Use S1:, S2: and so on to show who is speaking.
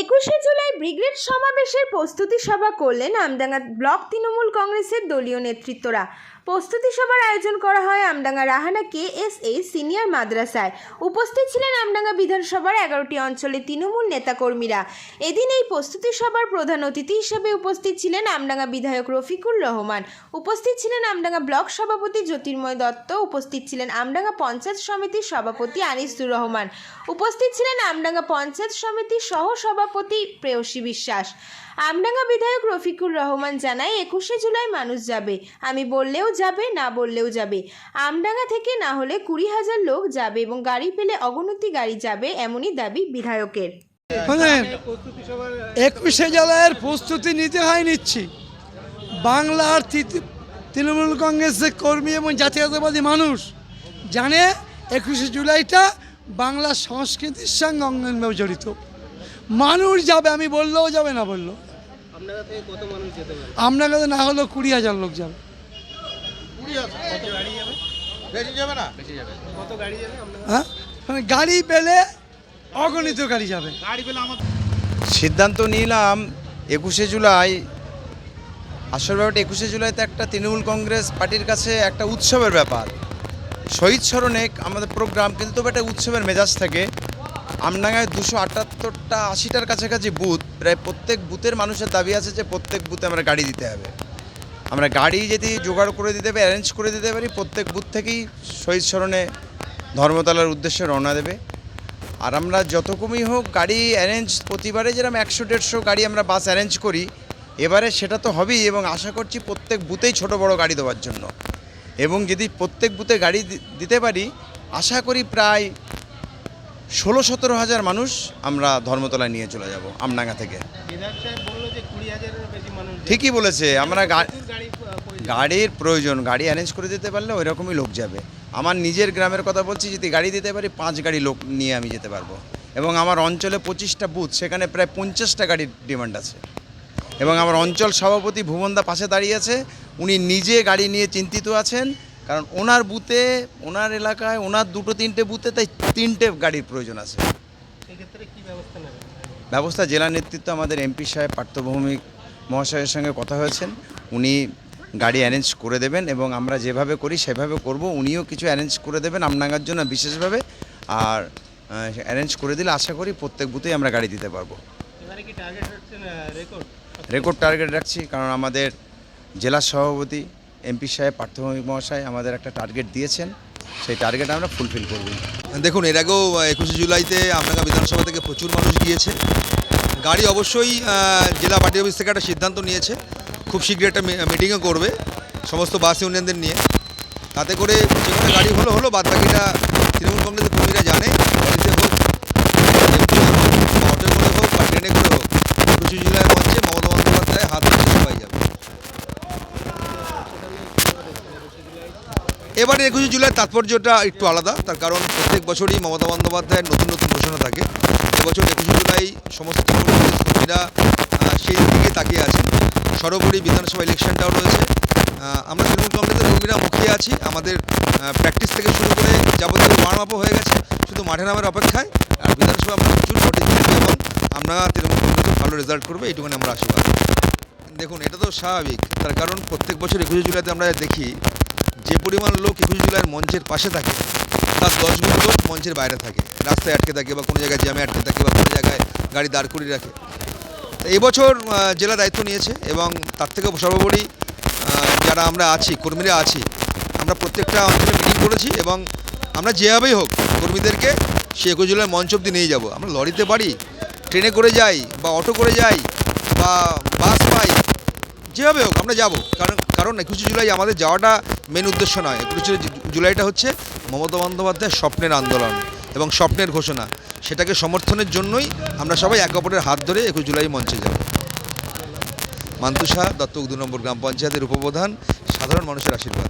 S1: একুশে জুলাই ব্রিগেড সমাবেশের প্রস্তুতি সভা করলেন আমডাঙ্গা ব্লক তৃণমূল কংগ্রেসের দলীয় নেতৃত্বরা। প্রস্তুতি সভার আয়োজন করা হয় Amdanga Rahana K S A senior মাদ্রাসায়। উপস্থিত ছিলেন আমডাঙ্গা বিধানসভার এগারোটি অঞ্চলের তৃণমূল নেতাকর্মীরা। এদিন এই প্রস্তুতি সভার প্রধান অতিথি হিসেবে উপস্থিত ছিলেন আমডাঙ্গা বিধায়ক রফিকুর রহমান। উপস্থিত ছিলেন আমডাঙ্গা ব্লক সভাপতি জ্যোতির্ময় দত্ত। উপস্থিত ছিলেন আমডাঙ্গা পঞ্চায়েত সমিতির সভাপতি আনিসুর রহমান। উপস্থিত ছিলেন আমডাঙ্গা পঞ্চায়েত সমিতির সহ সভাপতি প্রেয়সী বিশ্বাস। আমডাঙ্গা বিধায়ক রফিকুর রহমান জানায়, একুশে জুলাই মানুষ যাবে। আমি বললেও যাবে না বললেও যাবে। আমডাঙ্গা থেকে না হলে কুড়ি হাজার লোক যাবে এবং গাড়ি পেলে অগণতি গাড়ি যাবে এমনই দাবি বিধায়কের।
S2: মানে একুশে জেলার প্রস্তুতি নিতে হয় নিচ্ছি। বাংলার তৃণমূল কংগ্রেসের কর্মী এবং জাতীয়তাবাদী মানুষ জানে একুশে জুলাইটা বাংলা সংস্কৃতির সঙ্গে অঙ্গনভাবে জড়িত। মানুষ যাবে আমি বললেও যাবে না বলল
S3: আপনারা থেকে কত মানুষ যেতে পারে?
S2: আপনার কাছে না হলেও কুড়ি হাজার লোক যাবে।
S4: বেশি যাবে না?
S3: কত গাড়ি যাবে
S2: হ্যাঁ? গাড়ি পেলে অগণিত গাড়ি যাবে।
S3: গাড়ি পেলে আমাদের
S4: সিদ্ধান্ত নিলাম একুশে জুলাই। আসল ব্যাপারটা একুশে জুলাই তো একটা তৃণমূল কংগ্রেস পার্টির কাছে একটা উৎসবের ব্যাপার। শহীদ স্মরণে আমাদের প্রোগ্রাম কিন্তু তবে একটা উৎসবের মেজাজ থাকে। আমডাঙ্গায় দুশো আটাত্তরটা আশিটার কাছাকাছি বুথ প্রায় প্রত্যেক বুথের মানুষের দাবি আছে যে প্রত্যেক বুথে আমরা গাড়ি দিতে হবে। আমরা গাড়ি যদি জোগাড় করে দিতে পারি অ্যারেঞ্জ করে দিতে পারি, প্রত্যেক বুথ থেকেই শহীদ স্মরণে ধর্মতলার উদ্দেশ্যে রওনা দেবে। আর আমরা যত কমই হোক গাড়ি অ্যারেঞ্জ প্রতিবারে যেরকম একশো, দেড়শো গাড়ি আমরা বাস অ্যারেঞ্জ করি, এবারে সেটা তো হবেই এবং আশা করছি প্রত্যেক বুথেই ছোট বড় গাড়ি দেওয়ার জন্য। এবং যদি প্রত্যেক বুথে গাড়ি দিতে পারি, আশা করি প্রায় ষোলো সতেরো হাজার মানুষ আমরা ধর্মতলায় নিয়ে চলে যাব আমডাঙ্গা থেকে। ঠিকই বলেছে আমরা
S3: গাড়ি
S4: গাড়ির প্রয়োজন গাড়ি অ্যারেঞ্জ করে দিতে পারলে ওই রকমই লোক যাবে। আমার নিজের গ্রামের কথা বলছি যদি গাড়ি দিতে পারি পাঁচ গাড়ি লোক নিয়ে আমি যেতে পারব। এবং আমার অঞ্চলে পঁচিশটা বুথ সেখানে প্রায় পঞ্চাশটা গাড়ির ডিমান্ড আছে। এবং আমার অঞ্চল সভাপতি ভুবনদা পাশে দাঁড়িয়ে আছে উনি নিজে গাড়ি নিয়ে চিন্তিত আছেন কারণ ওনার বুথে ওনার এলাকায় ওনার দুটো তিনটে বুথে তাই তিনটে গাড়ির প্রয়োজন আছে।
S3: ব্যবস্থা
S4: জেলা নেতৃত্ব আমাদের এমপি সাহেব পার্থভৌমিক মহাশয়ের সঙ্গে কথা হয়েছেন। উনি গাড়ি অ্যারেঞ্জ করে দেবেন এবং আমরা যেভাবে করি সেভাবে করব। উনিও কিছু অ্যারেঞ্জ করে দেবেন আমনাঙ্গার জন্য বিশেষভাবে। আর অ্যারেঞ্জ করে দিলে আশা করি প্রত্যেক বুথেই আমরা গাড়ি দিতে পারব।
S3: টার্গেট হচ্ছে রেকর্ড
S4: রেকর্ড টার্গেট রাখছি কারণ আমাদের জেলা সভাপতি এমপি সাহেব পার্থভৌমিক মহাশয় আমাদের একটা টার্গেট দিয়েছেন। সেই টার্গেট আমরা ফুলফিল করব।
S5: দেখুন, এর আগেও একুশে জুলাইতে আপনাকে বিধানসভা থেকে প্রচুর মানুষ গিয়েছে। গাড়ি অবশ্যই জেলা পার্টি অফিস থেকে একটা সিদ্ধান্ত নিয়েছে। খুব শীঘ্রই একটা মিটিংও করবে, সমস্ত বাস ইউনিয়নদের নিয়ে। তাতে করে যে কোনো গাড়ি হলো হলো, বাদ বাকিটা তৃণমূল কংগ্রেসের কর্মীরা জানে গাড়িতে হোক এমনিতে হোক বা অটোয় করে হোক বা ট্রেনে করে হোক একুশে জুলাইয়ের মঞ্চে মমতা বন্দ্যোপাধ্যায় হাত ধরে সবাই যাবে এবারে একুশে জুলাই তাৎপর্যটা একটু আলাদা, তার কারণ প্রত্যেক বছরই মমতা বন্দ্যোপাধ্যায়ের নতুন নতুন ঘোষণা থাকে। এবছর একুশে জুলাই সমস্ত কর্মীরা সেই দিকে তাকিয়ে আছেন। সর্বোপরি বিধানসভা ইলেকশনটাও রয়েছে। আমরা তৃণমূল কংগ্রেসের কর্মীরা মুখিয়ে আছি। আমাদের প্র্যাকটিস থেকে শুরু করে যাবতীয় ওয়ার্ম আপও হয়ে গেছে। শুধু মাঠে নামের অপেক্ষায় আর বিধানসভা আমরা প্রচুর ভোটে জিতবো এবং আমরা তৃণমূল কংগ্রেস ভালো রেজাল্ট করবে, এইটুকুনি আমরা আশীর্বাদ। দেখুন, এটা তো স্বাভাবিক। তার কারণ প্রত্যেক বছর একুশে জুলাইতে আমরা দেখি যে পরিমাণ লোক একুশ জুলাইয়ের মঞ্চের পাশে থাকে তার দশ গুণ লোক মঞ্চের বাইরে থাকে, রাস্তায় আটকে থাকে বা কোনো জায়গায় জ্যামে আটকে থাকে বা কোনো জায়গায় গাড়ি দাঁড় করিয়ে রাখে। এবছর জেলা দায়িত্ব নিয়েছে এবং তার থেকে সর্বোপরি যারা আমরা আছি, কর্মীরা আছি, আমরা প্রত্যেকটা অঞ্চলে মিটিং করেছি এবং আমরা যেভাবেই হোক কর্মীদেরকে সে একুশ জুলাই মঞ্চ অব্দি নিয়ে যাব। আমরা লরিতে পারি, ট্রেনে করে যাই বা অটো করে যাই বা বাস পাই যেভাবে হোক, আমরা যাব। কারণ কারণ একুশে জুলাই আমাদের যাওয়াটা মেন উদ্দেশ্য নয়। একুশে জুলাইটা হচ্ছে মমতা বন্দ্যোপাধ্যায়ের স্বপ্নের আন্দোলন এবং স্বপ্নের ঘোষণা। সেটাকে সমর্থনের জন্যই আমরা সবাই একে অপরের হাত ধরে একুশ জুলাই মঞ্চে যাব। মান্তুষা দত্তক দু নম্বর গ্রাম পঞ্চায়েতের উপপ্রধান, সাধারণ মানুষের আশীর্বাদ।